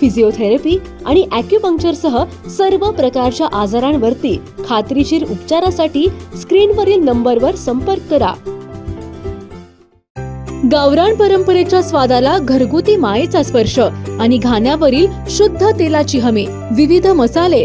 Physiotherapy आणि अॅक्युपंक्चरसह सर्व प्रकारच्या आजारांवरती खात्रीशीर उपचारासाठी स्क्रीनवरील नंबरवर संपर्क करा. गावरान परंपरेच्या स्वादाला घरगुती मायेचा स्पर्श आणि घाण्यावरील शुद्ध तेलाची हमी विविध मसाले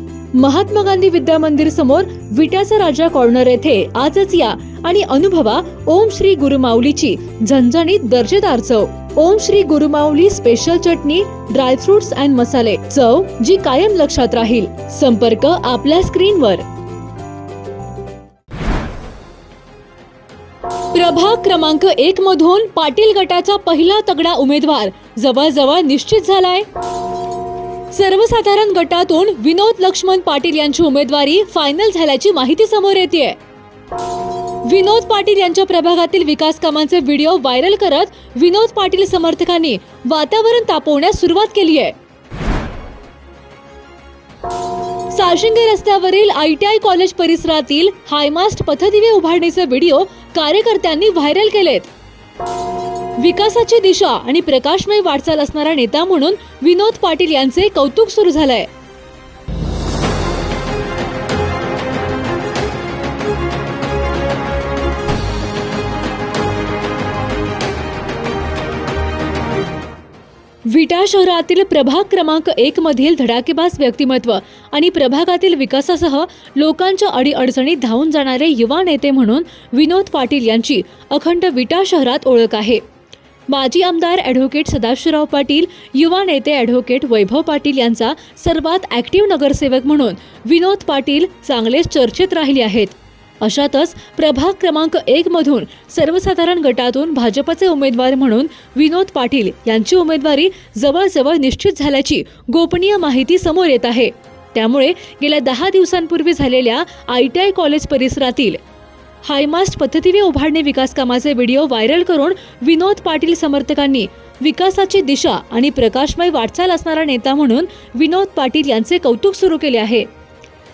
महात्मा गांधी विद्या मंदिर समोर विट्याचा राजा कॉर्नर येथे आजच या आणि अनुभवा ओम श्री गुरुमाऊलीची झणझणीत दर्जेदार चव. ओम श्री गुरुमाऊली स्पेशल चटणी ड्रायफ्रुट्स अँड मसाले चव जी कायम लक्षात राहील. संपर्क आपल्या स्क्रीनवर. प्रभाग क्रमांक एक मधून पाटील गटाचा पहिला तगडा उमेदवार जवळजवळ निश्चित झालाय. सर्वसाधारण गटातून विनोद लक्ष्मण पाटील यांची उमेदवारी फायनल झाल्याची माहिती समोर येते विनोद पाटील यांच्या प्रभागातील विकास कामांचे व्हिडिओ व्हायरल करत विनोद पाटील समर्थकांनी वातावरण तापवण्यास सुरुवात केली आहे. साशिंगे रस्त्यावरील आयटीआय कॉलेज परिसरातील हायमास्ट पथदिवे उभारणीचे व्हिडिओ कार्यकर्त्यांनी व्हायरल केलेत. विकासाची दिशा आणि प्रकाशमय वाटचाल असणारा नेता म्हणून विनोद पाटील यांचे कौतुक सुरू झालंय. विटा शहरातील प्रभाग क्रमांक एक मधील धडाकेबाज व्यक्तिमत्व आणि प्रभागातील विकासासह लोकांच्या अडीअडचणीत धावून जाणारे युवा नेते म्हणून विनोद पाटील यांची अखंड विटा शहरात ओळख आहे. माजी आमदार ॲडव्होकेट सदाशिवराव पाटील युवा नेते ॲडव्होकेट वैभव पाटील यांचा सर्वात ॲक्टिव्ह नगरसेवक म्हणून विनोद पाटील चांगलेच चर्चेत राहिले आहेत. अशातच प्रभाग क्रमांक एकमधून सर्वसाधारण गटातून भाजपचे उमेदवार म्हणून विनोद पाटील यांची उमेदवारी जवळजवळ निश्चित झाल्याची गोपनीय माहिती समोर येत आहे. त्यामुळे गेल्या दहा दिवसांपूर्वी झालेल्या आय टी आय कॉलेज परिसरातील हायमास्ट पद्धतीने उभारणे विकास कामाचे व्हिडिओ व्हायरल करून विनोद पाटील समर्थकांनी विकासाची दिशा आणि प्रकाशमय वाटचाल असणारा नेता म्हणून विनोद पाटील यांचे कौतुक सुरू केले आहे.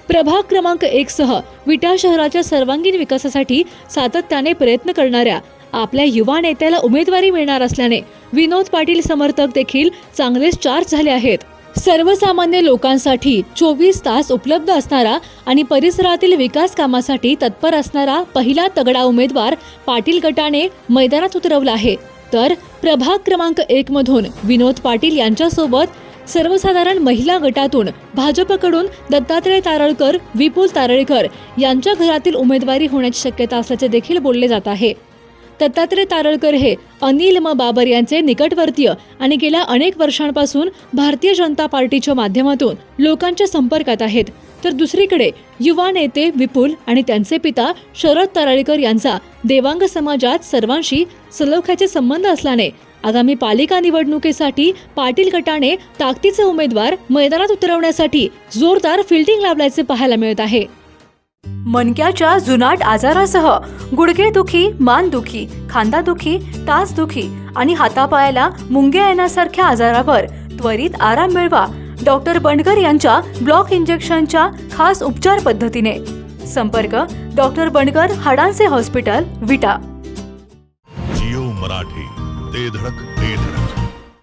प्रभाग क्रमांक एक सह विटा शहराच्या सर्वांगीण विकासासाठी सातत्याने प्रयत्न करणाऱ्या आपल्या युवा नेत्याला उमेदवारी मिळणार असल्याने विनोद पाटील समर्थक देखील चांगलेच चार्ज झाले आहेत. सर्वसामान्य लोकांसाठी चोवीस तास उपलब्ध असणारा आणि परिसरातील विकास कामासाठी तत्पर असणारा पहिला तगडा उमेदवार पाटील गटाने मैदानात उतरवला आहे. तर प्रभाग क्रमांक एक मधून विनोद पाटील यांच्यासोबत सर्वसाधारण महिला गटातून भाजपकडून दत्तात्रय तारळकर विपुल तारळकर यांच्या घरातील उमेदवारी होण्याची शक्यता असल्याचे देखील बोलले जात आहे. दत्तात्रय तारळकर हे अनिल म. बाबर यांचे निकटवर्तीय आणि गेल्या अनेक वर्षांपासून भारतीय जनता पार्टीच्या माध्यमातून लोकांच्या संपर्कात आहेत. तर दुसरीकडे युवा नेते विपुल आणि त्यांचे पिता शरद तारळकर यांचा देवांग समाजात सर्वांशी सलोख्याचे संबंध असल्याने आगामी पालिका निवडणुकीसाठी पाटील गटाने ताकदीचे उमेदवार मैदानात उतरवण्यासाठी जोरदार फिल्डिंग लावल्याचे पाहायला मिळत आहे. मणक्याच्या जुनाट आजारासह गुडघेदुखी मानदुखी खांदादुखी टाचदुखी आणि हातापायाला मुंग्या येण्यासारख्या आजारावर त्वरित आराम मिळवा डॉक्टर बंडकर यांच्या ब्लॉक इंजेक्शनच्या खास उपचार पद्धतीने. संपर्क डॉक्टर बंडकर हाडांचे हॉस्पिटल विटा. जिओ मराठी ते धडक ते धडक.